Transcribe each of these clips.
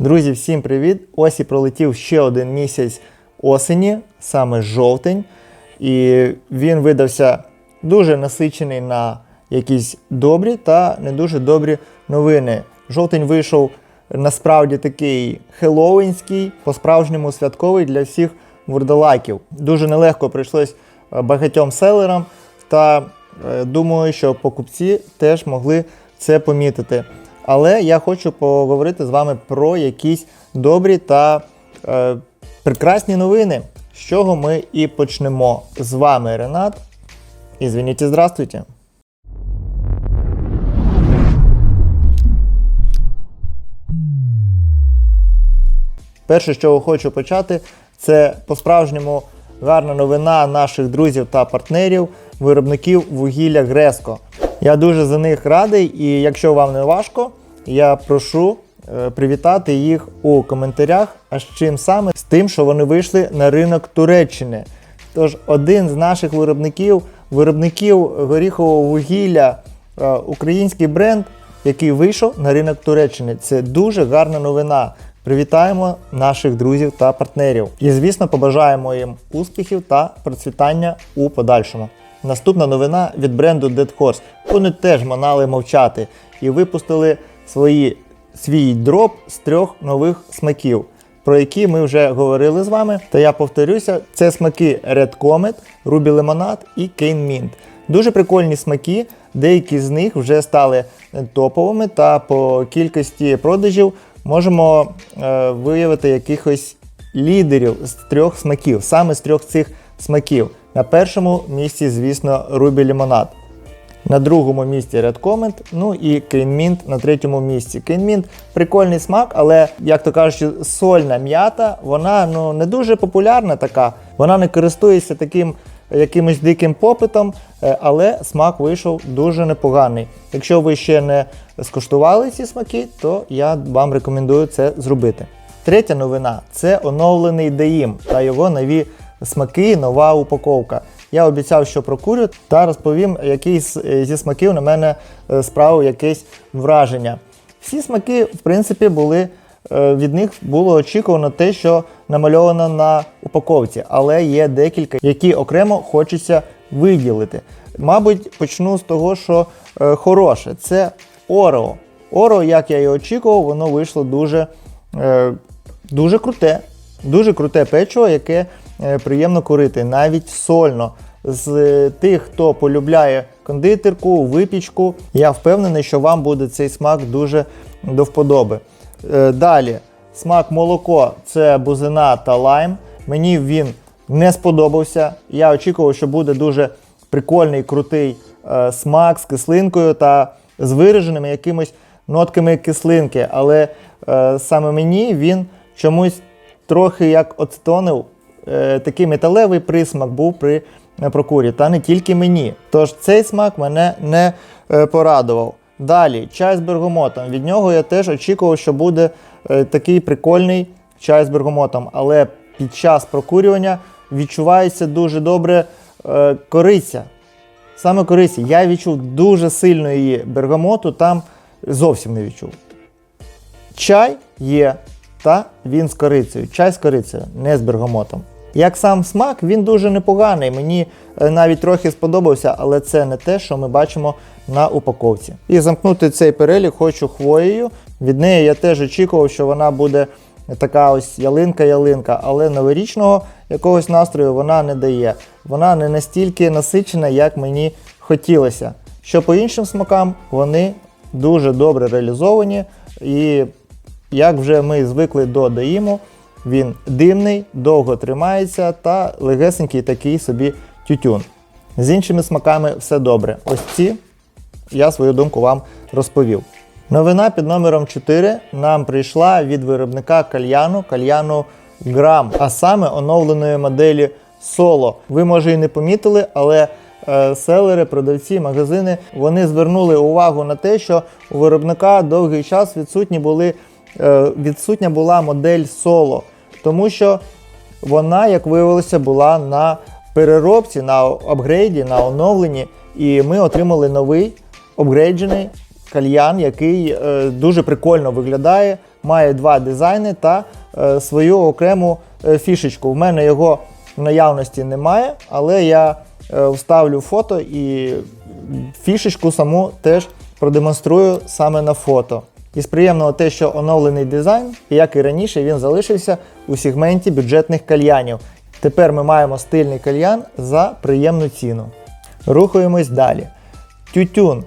Друзі, всім привіт! Ось і пролетів ще один місяць осені, саме жовтень. І він видався дуже насичений на якісь добрі та не дуже добрі новини. Жовтень вийшов насправді такий хеллоуінський, по-справжньому святковий для всіх вурдалаків. Дуже нелегко прийшлось е, багатьом селерам, та е, думаю, що покупці теж могли це помітити. Але я хочу поговорити з вами про якісь добрі та е, прекрасні новини, з чого ми і почнемо. З вами Ренат. І звініть, здравствуйте. Перше, чого хочу почати, це по-справжньому гарна новина наших друзів та партнерів, виробників вугілля Греско. Я дуже за них радий, і якщо вам не важко, я прошу е, привітати їх у коментарях. А з чим саме? З тим, що вони вийшли на ринок Туреччини. Тож один з наших виробників, виробників горіхового вугілля, е, український бренд, який вийшов на ринок Туреччини. Це дуже гарна новина. Привітаємо наших друзів та партнерів. І, звісно, побажаємо їм успіхів та процвітання у подальшому. Наступна новина від бренду Dead Horse. Вони теж манали мовчати і випустили свої, свій дроп з трьох нових смаків, про які ми вже говорили з вами. Та я повторюся: це смаки Red Comet, Ruby Lemonade і Cane Mint. Дуже прикольні смаки. Деякі з них вже стали топовими, та по кількості продажів можемо е, виявити якихось лідерів з трьох смаків, саме з трьох цих смаків. На першому місці, звісно, Ruby Lemonade. На другому місці Red Comet, ну і Cane Mint на третьому місці. Cane Mint – прикольний смак, але, як то кажуть, сольна м'ята, вона ну, не дуже популярна така. Вона не користується таким якимось диким попитом, е, але смак вийшов дуже непоганий. Якщо ви ще не скуштували ці смаки, то я вам рекомендую це зробити. Третя новина це оновлений Деїм та його нові смаки, нова упаковка. Я обіцяв, що прокурю, та розповім, який е, зі смаків на мене е, справив якесь враження. Всі смаки, в принципі, були е, від них було очікувано те, що намальовано на упаковці, але є декілька, які окремо хочеться виділити. Мабуть, почну з того, що е, хороше. Це Орео. Орео, як я і очікував, воно вийшло дуже, е, дуже круте. Дуже круте печиво, яке приємно курити, навіть сольно. З е, тих, хто полюбляє кондитерку, випічку, я впевнений, що вам буде цей смак дуже до вподоби. Е, Далі, смак молоко це бузина та лайм. Мені він не сподобався. Я очікував, що буде дуже прикольний, крутий е, смак з кислинкою та з вираженими якимись нотками кислинки. Але е, саме мені він чомусь трохи як оцетонив, е, такий металевий присмак був при е, прокурі, та не тільки мені. Тож цей смак мене не е, порадував. Далі, чай з бергамотом. Від нього я теж очікував, що буде е, такий прикольний чай з бергамотом, але під час прокурювання відчувається дуже добре е, кориця. Саме корисі. Я відчув дуже сильно її бергамоту, там зовсім не відчув. Чай є, та він з корицею. Чай з корицею, не з бергамотом. Як сам смак, він дуже непоганий. Мені е, навіть трохи сподобався, але це не те, що ми бачимо на упаковці. І замкнути цей перелік хочу хвоєю. Від неї я теж очікував, що вона буде така ось ялинка-ялинка, але новорічного якогось настрою вона не дає. Вона не настільки насичена, як мені хотілося. Що по іншим смакам, вони дуже добре реалізовані. І як вже ми звикли до Даїму, він димний, довго тримається та легесенький такий собі тютюн. З іншими смаками все добре. Ось ці я свою думку вам розповів. Новина під номером 4 нам прийшла від виробника кальяну, кальяну Грам, а саме оновленої моделі Solo. Ви може і не помітили, але е, селери, продавці, магазини вони звернули увагу на те, що у виробника довгий час відсутні були, відсутня була модель Solo, тому що вона, як виявилося, була на переробці, на апгрейді, на оновленні, і ми отримали новий апгрейджений кальян, який е, дуже прикольно виглядає, має два дизайни та е, свою окрему е, фішечку. В мене його в наявності немає, але я е, вставлю фото і фішечку саму теж продемонструю саме на фото. Із приємного те, що оновлений дизайн, як і раніше, він залишився у сегменті бюджетних кальянів. Тепер ми маємо стильний кальян за приємну ціну. Рухаємось далі. Тютюн.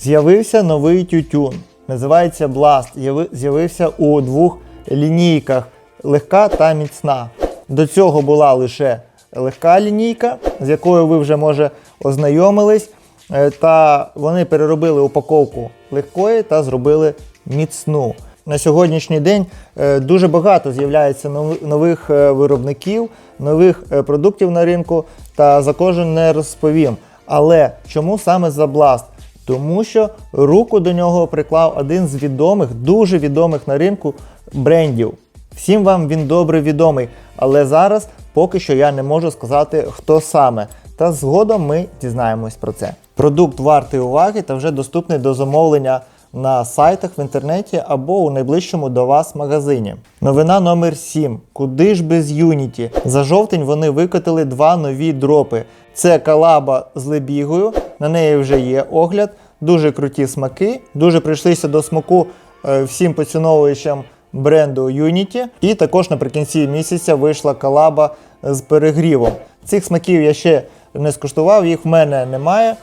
З'явився новий тютюн. Називається Blast. З'явився у двох лінійках легка та міцна. До цього була лише легка лінійка, з якою ви вже може ознайомились. Е, Та вони переробили упаковку легкої та зробили міцну. На сьогоднішній день е, дуже багато з'являється нових е, виробників, нових е, продуктів на ринку, та за кожен не розповім. Але чому саме за Blast? Тому що руку до нього приклав один з відомих, дуже відомих на ринку брендів. Всім вам він добре відомий, але зараз поки що я не можу сказати, хто саме. Та згодом ми дізнаємось про це. Продукт вартий уваги та вже доступний до замовлення на сайтах в інтернеті або у найближчому до вас магазині. Новина номер 7. Куди ж без Unity? За жовтень вони викотили два нові дропи. Це калаба з лебігою, на неї вже є огляд, дуже круті смаки, дуже прийшлися до смаку е, всім поціновувачам бренду Unity. І також наприкінці місяця вийшла колаба з перегрівом. Цих смаків я ще не скуштував, їх в мене немає.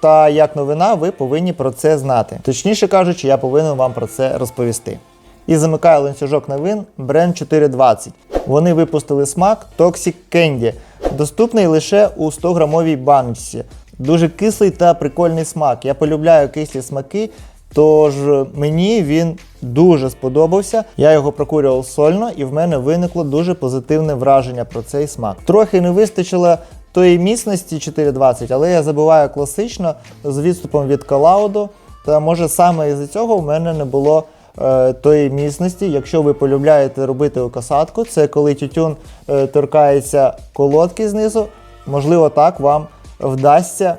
Та як новина, ви повинні про це знати. Точніше кажучи, я повинен вам про це розповісти. І замикає ланцюжок новин бренд 420. Вони випустили смак Toxic Candy, доступний лише у 100 грамовій баночці. Дуже кислий та прикольний смак. Я полюбляю кислі смаки, тож мені він дуже сподобався. Я його прокурював сольно, і в мене виникло дуже позитивне враження про цей смак. Трохи не вистачило тої міцності 420, але я забуваю класично з відступом від колауду. Та може саме із-за цього в мене не було е, тої міцності. Якщо ви полюбляєте робити касатку, це коли тютюн е, торкається колодки знизу, можливо, так вам вдасться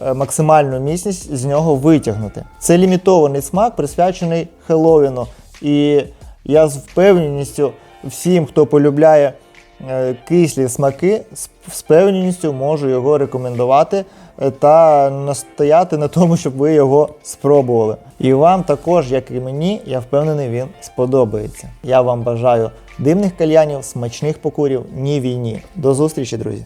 е, максимальну міцність з нього витягнути. Це лімітований смак, присвячений Хеллоуіну. І я з впевненістю всім, хто полюбляє кислі смаки, з певністю можу його рекомендувати е, та настояти на тому, щоб ви його спробували. І вам також, як і мені, я впевнений, він сподобається. Я вам бажаю дивних кальянів, смачних покурів, ні війні. До зустрічі, друзі!